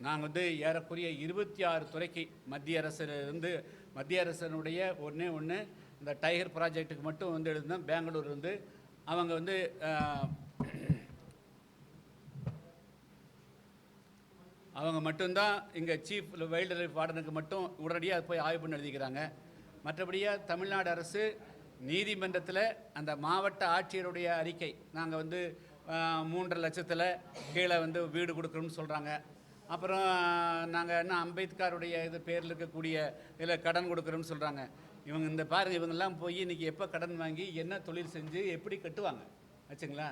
நாங்கள் வந்து ஏறக்குறைய இருபத்தி ஆறு துறைக்கு மத்திய அரசிலிருந்து மத்திய அரசனுடைய ஒன்றே ஒன்று இந்த டைகர் ப்ராஜெக்ட்டுக்கு மட்டும் வந்து எழுதினோம் பெங்களூர் வந்து அவங்க வந்து அவங்க மட்டும்தான் இங்கே சீஃப் வைல்டு லைஃப் வார்டனுக்கு மட்டும் உடனடியாக போய் ஆய்வு பண்ணி எழுதிக்கிறாங்க. மற்றபடியாக தமிழ்நாடு அரசு நீதிமன்றத்தில் அந்த மாவட்ட ஆட்சியருடைய அறிக்கை நாங்கள் வந்து மூன்றரை லட்சத்தில் கீழே வந்து வீடு கொடுக்குறோம்னு சொல்கிறாங்க அப்புறம் நாங்கள் என்ன அம்பேத்கருடைய இது பேரில் இருக்கக்கூடிய இதில் கடன் கொடுக்குறோம்னு சொல்கிறாங்க இவங்க இந்த பாருங்க இவங்கெல்லாம் போய் இன்றைக்கி எப்போ கடன் வாங்கி என்ன தொழில் செஞ்சு எப்படி கட்டுவாங்க? வச்சுங்களா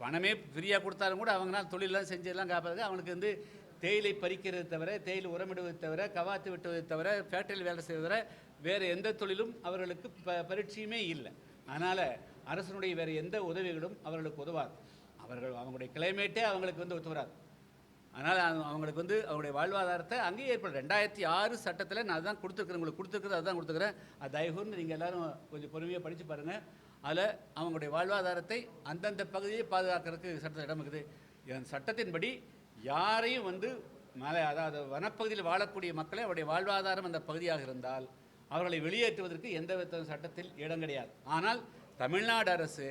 பணமே ஃப்ரீயாக கொடுத்தாலும் கூட அவங்களால தொழிலெலாம் செஞ்செல்லாம் காப்பாது அவனுக்கு வந்து தேயிலை பறிக்கிறது தவிர தேயிலை உரமிடுவது தவிர கவாத்து வெட்டுவதை தவிர ஃபேக்டரியில் வேலை செய்வதை தவிர வேறு எந்த தொழிலும் அவர்களுக்கு ப பரீட்சையுமே இல்லை. அதனால் அரசனுடைய வேறு எந்த உதவிகளும் அவர்களுக்கு உதவாது. அவர்கள் அவங்களுடைய கிளைமேட்டே அவங்களுக்கு வந்து ஒத்து வராது அதனால் அவங்களுக்கு வந்து அவங்களுடைய வாழ்வாதாரத்தை அங்கேயே ஏற்படும் ரெண்டாயிரத்தி ஆறு சட்டத்தில் நான் தான் கொடுத்துருக்குறேன். உங்களுக்கு கொடுத்துருக்குறது அதுதான் கொடுத்துருக்குறேன். அது தயவுன்னு நீங்கள் எல்லாரும் கொஞ்சம் பொறுமையாக படித்து பாருங்கள் அதில் அவங்களுடைய வாழ்வாதாரத்தை அந்தந்த பகுதியை பாதுகாக்கிறதுக்கு சட்டத்தில் இடம் இருக்குது என் சட்டத்தின்படி யாரையும் வந்து மலை அதாவது வனப்பகுதியில் வாழக்கூடிய மக்களை அவருடைய வாழ்வாதாரம் அந்த பகுதியாக இருந்தால் அவர்களை வெளியேற்றுவதற்கு எந்த வித சட்டத்தில் இடம் கிடையாது. ஆனால் தமிழ்நாடு அரசு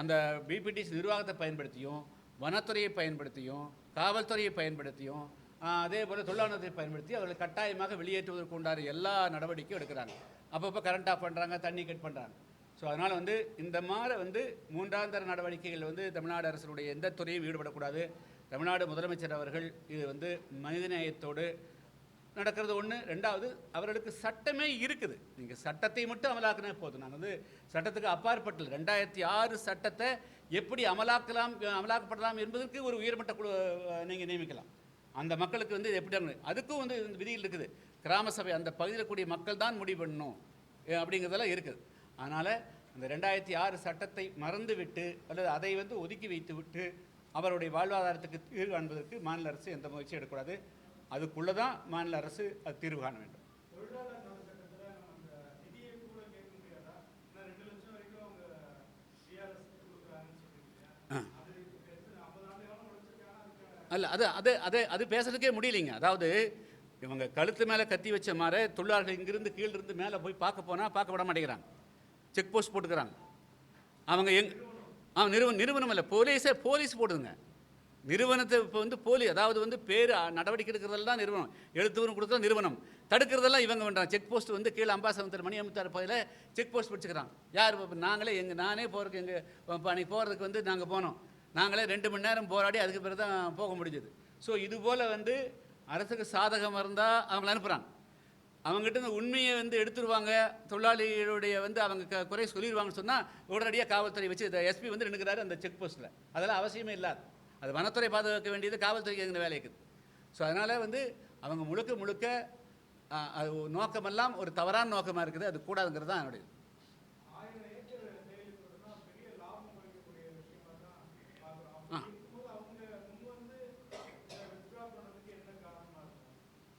அந்த பிபிடிசி நிர்வாகத்தை பயன்படுத்தியும் வனத்துறையை பயன்படுத்தியும் காவல்துறையை பயன்படுத்தியும் அதே போல் தொழிலாளர்களை பயன்படுத்தி அவர்களை கட்டாயமாக வெளியேற்றுவதற்கு உண்டான எல்லா நடவடிக்கையும் எடுக்கிறாங்க. அப்பப்போ கரண்ட் ஆஃப் பண்ணுறாங்க தண்ணி கட் பண்ணுறாங்க ஸோ அதனால் வந்து இந்த மாதிரி வந்து மூன்றாந்தர நடவடிக்கைகள் வந்து தமிழ்நாடு அரசினுடைய எந்த துறையும் ஈடுபடக்கூடாது. தமிழ்நாடு முதலமைச்சர் அவர்கள் இது வந்து மனிதநேயத்தோடு நடக்கிறது ஒன்று ரெண்டாவது அவர்களுக்கு சட்டமே இருக்குது. நீங்கள் சட்டத்தை மட்டும் அமலாக்கினே போதும். நான் வந்து சட்டத்துக்கு அப்பாற்பட்டது ரெண்டாயிரத்தி ஆறு சட்டத்தை எப்படி அமலாக்கலாம் அமலாக்கப்படலாம் என்பதற்கு ஒரு உயர்மட்ட குழு நீங்கள் நியமிக்கலாம். அந்த மக்களுக்கு வந்து எப்படி அதுக்கும் வந்து இந்த விதிகள் இருக்குது. கிராம சபை அந்த பகுதியில் கூடிய மக்கள் தான் முடிவு பண்ணணும். அப்படிங்கிறதெல்லாம் இருக்குது. அதனால் அந்த ரெண்டாயிரத்தி ஆறு சட்டத்தை மறந்துவிட்டு அல்லது அதை வந்து ஒதுக்கி வைத்து விட்டு அவருடைய வாழ்வாதாரத்துக்கு தீர்வு காண்பதற்கு மாநில அரசு எந்த முயற்சியும் எடுக்கக்கூடாது. அதுக்குள்ளே தான் மாநில அரசு அது தீர்வு காண வேண்டும். அல்ல அது அது அது அது பேசுறதுக்கே முடியலைங்க. அதாவது இவங்க கழுத்து மேலே கத்தி வச்ச மாதிரி தொழிலாளர்கள் இங்கிருந்து கீழ இருந்து மேலே போய் பார்க்க போனால் பார்க்க விட மாட்டேங்கிறாங்க. செக் போஸ்ட் போட்டுக்கிறாங்க. அவங்க எங் ஆ நிறுவனம் நிறுவனம் இல்லை போலீஸே போலீஸ் போடுதுங்க. நிறுவனத்தை இப்போ வந்து போலி அதாவது வந்து பேர் நடவடிக்கை எடுக்கிறதெல்லாம் நிறுவனம். எழுத்துவரும் கொடுத்தா நிறுவனம். தடுக்கிறதெல்லாம் இவங்க பண்ணுறாங்க செக் போஸ்ட் வந்து கீழே அம்பாசமுத்தர் மணி அமுத்தார் பகுதியில் செக் போஸ்ட் பிடிச்சிக்கிறான் யார் நாங்களே எங்கள் நானே போகிறதுக்கு எங்கள் அன்றைக்கி போகிறதுக்கு வந்து நாங்கள் போனோம். நாங்களே ரெண்டு மணி நேரம் போராடி அதுக்கு பிறகு தான் போக முடிஞ்சது. ஸோ இது போல் வந்து அரசுக்கு சாதகமாக இருந்தால் அவங்கள அனுப்புகிறாங்க அவங்ககிட்ட இந்த உண்மையை வந்து எடுத்துருவாங்க. தொழிலாளிகளுடைய வந்து அவங்க க- குறை சொல்லிடுவாங்கன்னு சொன்னால் உடனடியாக காவல்துறை வச்சு எஸ்பி வந்து நின்றுக்கிறாரு அந்த செக் போஸ்ட்டில் அதெல்லாம் அவசியமே இல்லாது. அது வனத்துறை பாதுகாக்க வேண்டியது காவல்துறைக்கு எங்கே வேலை இருக்குது ஸோ அதனால் வந்து அவங்க முழுக்க முழுக்க அது நோக்கமெல்லாம் ஒரு தவறான நோக்கமாக இருக்குது அது கூடாதுங்கிறது தான் என்னுடைய ஆ.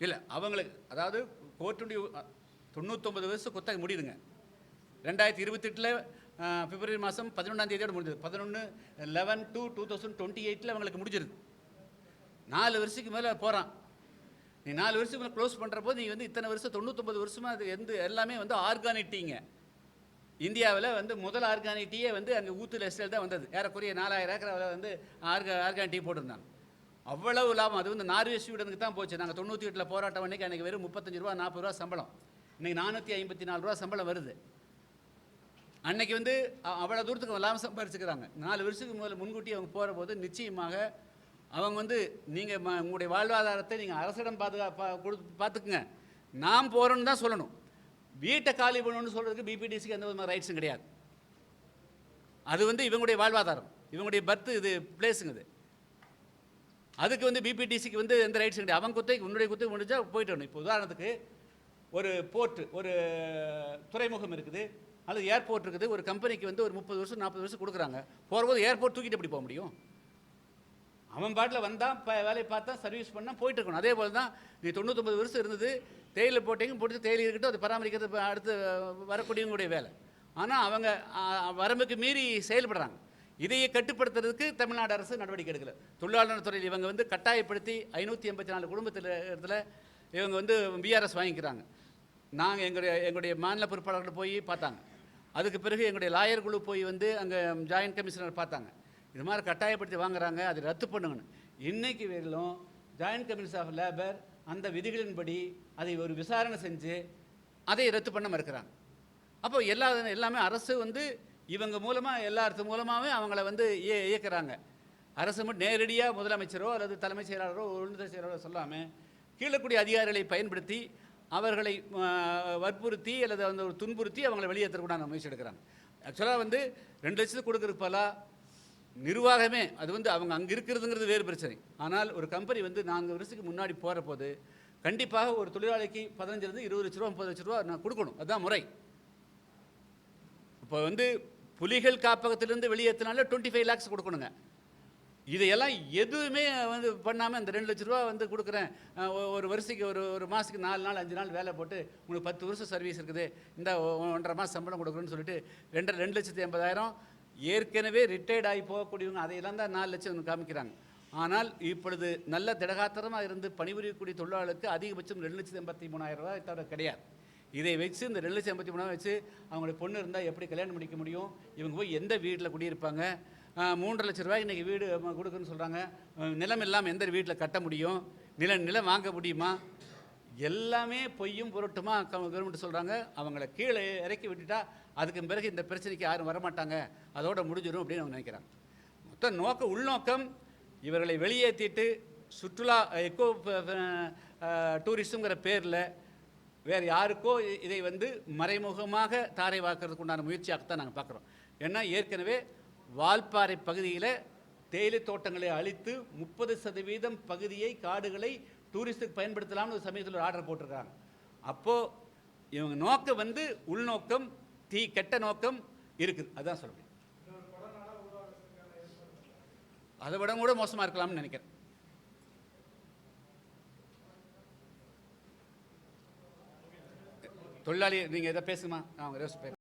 இல்லை அவங்களுக்கு அதாவது கோர்ட்டுடைய தொண்ணூத்தொம்பது வயசு குத்தகை முடியுதுங்க. ரெண்டாயிரத்தி இருபத்தெட்டில் பிப்ரவரி மாதம் பதினொன்றாம் தேதியோடு முடிஞ்சது. பதினொன்று eleven two two thousand twenty எயிட்டில் அவங்களுக்கு முடிஞ்சிருது. நாலு வருஷத்துக்கு மேலே போகிறான் நீ நாலு வருஷத்துக்கு மேலே க்ளோஸ் பண்ணுற போது நீ வந்து இத்தனை வருஷம் தொண்ணூற்றொம்பது வருஷமாக அது எந்த எல்லாமே வந்து ஆர்கானிட்டிங்க இந்தியாவில் வந்து முதல் ஆர்கானிட்டியே வந்து அங்கே ஊத்துல எஸ்டேல் தான் வந்தது. ஏறக்குறைய நாலாயிரம் ஏக்கர் வந்து ஆர்கா ஆர்கானிட்டி போட்டிருந்தாங்க. அவ்வளவு லாபம். அது வந்து நார்வே ஸ்வீடனுக்கு தான் போச்சு. நாங்கள் தொண்ணூற்றி எட்டில் போராட்டம் அன்னைக்கு அன்றைக்கி வெறும் முப்பத்தஞ்சு ரூபா நாற்பது ரூபா சம்பளம். இன்னைக்கு நானூற்றி ஐம்பத்தி நாலு ரூபா சம்பளம் வருது. அன்னைக்கு வந்து அவ்வளோ தூரத்துக்கு லாபம் சம்பாரிச்சுக்கிறாங்க. நாலு வருஷத்துக்கு முதல்ல முன்கூட்டி அவங்க போகிற போது நிச்சயமாக அவங்க வந்து நீங்கள் ம உங்களுடைய வாழ்வாதாரத்தை நீங்கள் அரசிடம் பாதுகா கொடுத்து பார்த்துக்குங்க நாம் போகிறோன்னு தான் சொல்லணும். வீட்டை காலி பண்ணணும்னு சொல்கிறதுக்கு பிபிடிசிக்கு எந்த விதமான ரைட்ஸும் கிடையாது. அது வந்து இவங்களுடைய வாழ்வாதாரம். இவங்களுடைய பர்த் இது பிளேஸுங்க இது. அதுக்கு வந்து பிபிடிசிக்கு வந்து எந்த ரைட்ஸும் கிடையாது. அவங்க குத்தை உன்னுடைய குத்தை முடிஞ்சால் போயிட்டு வரணும். இப்போ உதாரணத்துக்கு ஒரு போர்ட்டு ஒரு துறைமுகம் இருக்குது. அல்லது ஏர்போர்ட் இருக்குது. ஒரு கம்பெனிக்கு வந்து ஒரு முப்பது வருஷம் நாற்பது வருஷம் கொடுக்குறாங்க. போகும்போது ஏர்போர்ட் தூக்கிட்டு எப்படி போக முடியும்? அவன் பாட்டில் வந்தான் இப்போ வேலையை பார்த்தா சர்வீஸ் பண்ணால் போயிட்டு இருக்கணும். அதே போல் தான் நீ தொண்ணூத்தொம்பது வருஷம் இருந்தது. தேயிலை போட்டிங்க போட்டு தேயிலை இருக்கட்டும் அதை பராமரிக்கிறது அடுத்து வரக்கூடியவங்களுடைய வேலை. ஆனால் அவங்க வரம்புக்கு மீறி செயல்படுறாங்க. இதையை கட்டுப்படுத்துறதுக்கு தமிழ்நாடு அரசு நடவடிக்கை எடுக்கல. தொழிலாளர் துறையில் இவங்க வந்து கட்டாயப்படுத்தி ஐநூற்றி எண்பத்தி நாலு குடும்பத்தில் இடத்துல இவங்க வந்து பிஆர்எஸ் வாங்கிக்கிறாங்க. நாங்கள் எங்களுடைய எங்களுடைய மாநில பொறுப்பாளர்கள் போய் பார்த்தாங்க. அதுக்கு பிறகு எங்களுடைய லாயர் குழு போய் வந்து அங்கே ஜாயின்ட் கமிஷனர் பார்த்தாங்க. இது மாதிரி கட்டாயப்படுத்தி வாங்குறாங்க அதை ரத்து பண்ணுங்கன்னு. இன்றைக்கு வரையிலும் ஜாயின்ட் கமிஷன் ஆஃப் லேபர் அந்த விதிகளின்படி அதை ஒரு விசாரணை செஞ்சு அதை ரத்து பண்ண மறுக்கிறாங்க. அப்போ எல்லா எல்லாமே அரசு வந்து இவங்க மூலமாக எல்லாத்து மூலமாகவே அவங்கள வந்து இய இயக்குறாங்க. அரசு மட்டும் நேரடியாக முதலமைச்சரோ அல்லது தலைமைச் செயலாளரோ உள்துறை செயலாளரோ சொல்லாமல் கீழக்கூடிய அதிகாரிகளை பயன்படுத்தி அவர்களை வற்புறுத்தி அல்லது அந்த ஒரு துன்புறுத்தி அவங்களை வெளியேற்றக்கூடாது முயற்சி எடுக்கிறாங்க. ஆக்சுவலாக வந்து ரெண்டு லட்சத்துக்கு கொடுக்குறதுக்கு நிர்வாகமே அது வந்து அவங்க அங்கே இருக்கிறதுங்கிறது வேறு பிரச்சனை. ஆனால் ஒரு கம்பெனி வந்து நான்கு வருஷத்துக்கு முன்னாடி போகிற போது கண்டிப்பாக ஒரு தொழிலாளிக்கு பதினஞ்சுலேருந்து இருபது லட்ச ரூபா முப்பது லட்ச ரூபா நான் கொடுக்கணும். அதுதான் முறை. இப்போ வந்து புலிகள் காப்பகத்திலிருந்து வெளியேற்றினால டுவெண்ட்டி ஃபைவ் லேக்ஸ் கொடுக்கணுங்க. இதையெல்லாம் எதுவுமே வந்து பண்ணாமல் இந்த ரெண்டு லட்ச ரூபா வந்து கொடுக்குறேன். ஒரு வருஷத்துக்கு ஒரு ஒரு மாதத்துக்கு நாலு நாள் அஞ்சு நாள் வேலை போட்டு உங்களுக்கு பத்து வருஷம் சர்வீஸ் இருக்குது. இந்த ஒன்றரை மாதம் சம்பளம் கொடுக்குறேன்னு சொல்லிட்டு ரெண்டு ரெண்டு லட்சத்தி எண்பதாயிரம் ஏற்கனவே ரிட்டையர்ட் ஆகி போகக்கூடியவங்க அதையெல்லாம் தான் நாலு லட்சம் காமிக்கிறாங்க. ஆனால் இப்பொழுது நல்ல திடகாத்திரமாக இருந்து பணிபுரியக்கூடிய தொழிலாளருக்கு அதிகபட்சம் ரெண்டு லட்சத்து எண்பத்தி மூணாயிரம் ரூபாய் தவிர கிடையாது. இதை வச்சு இந்த ரெண்டு லட்சம் எண்பத்தி மூணாயிரம் வச்சு அவங்களுடைய பொண்ணு இருந்தால் எப்படி கல்யாணம் முடிக்க முடியும்? இவங்க போய் எந்த வீட்டில் குடியிருப்பாங்க? மூன்றரை லட்ச ரூபாய்க்கு இன்றைக்கி வீடு கொடுக்குன்னு சொல்கிறாங்க நிலம் இல்லாமல் எந்த வீட்டில் கட்ட முடியும்? நிலம் நிலம் வாங்க முடியுமா? எல்லாமே பொய்யும் பொருட்டுமா? கவர்மெண்ட் சொல்கிறாங்க அவங்கள கீழே இறக்கி விட்டுட்டா அதுக்கு பிறகு இந்த பிரச்சனைக்கு யாரும் வரமாட்டாங்க. அதோட முடிஞ்சிடும் அப்படின்னு அவங்க நினைக்கிறாங்க. மொத்த நோக்க உள்நோக்கம் இவர்களை வெளியேற்றிட்டு சுற்றுலா எக்கோ டூரிஸ்டுங்கிற பேரில் வேறு யாருக்கோ இதை வந்து மறைமுகமாக தாரை வாக்குறதுக்கு உண்டான முயற்சியாகத்தான் நாங்கள் பார்க்குறோம் ஏன்னா ஏற்கனவே வால்பாறை பகுதியில் தேயிலை தோட்டங்களை அழித்து முப்பது சதவீதம் பகுதியை காடுகளை டூரிஸ்ட்டுக்கு பயன்படுத்தலாம்னு ஒரு சமயத்தில் ஒரு ஆர்டர் போட்டிருக்காங்க. அப்போது இவங்க நோக்கம் வந்து உள்நோக்கம் தீ கெட்ட நோக்கம் இருக்குது. அதுதான் சொல்ல முடியும். அதை விட கூட மோசமாக இருக்கலாம்னு நினைக்கிறேன். தொழிலாளி நீங்கள் எதை பேசுமா நான் அவங்க யோசிப்பேன்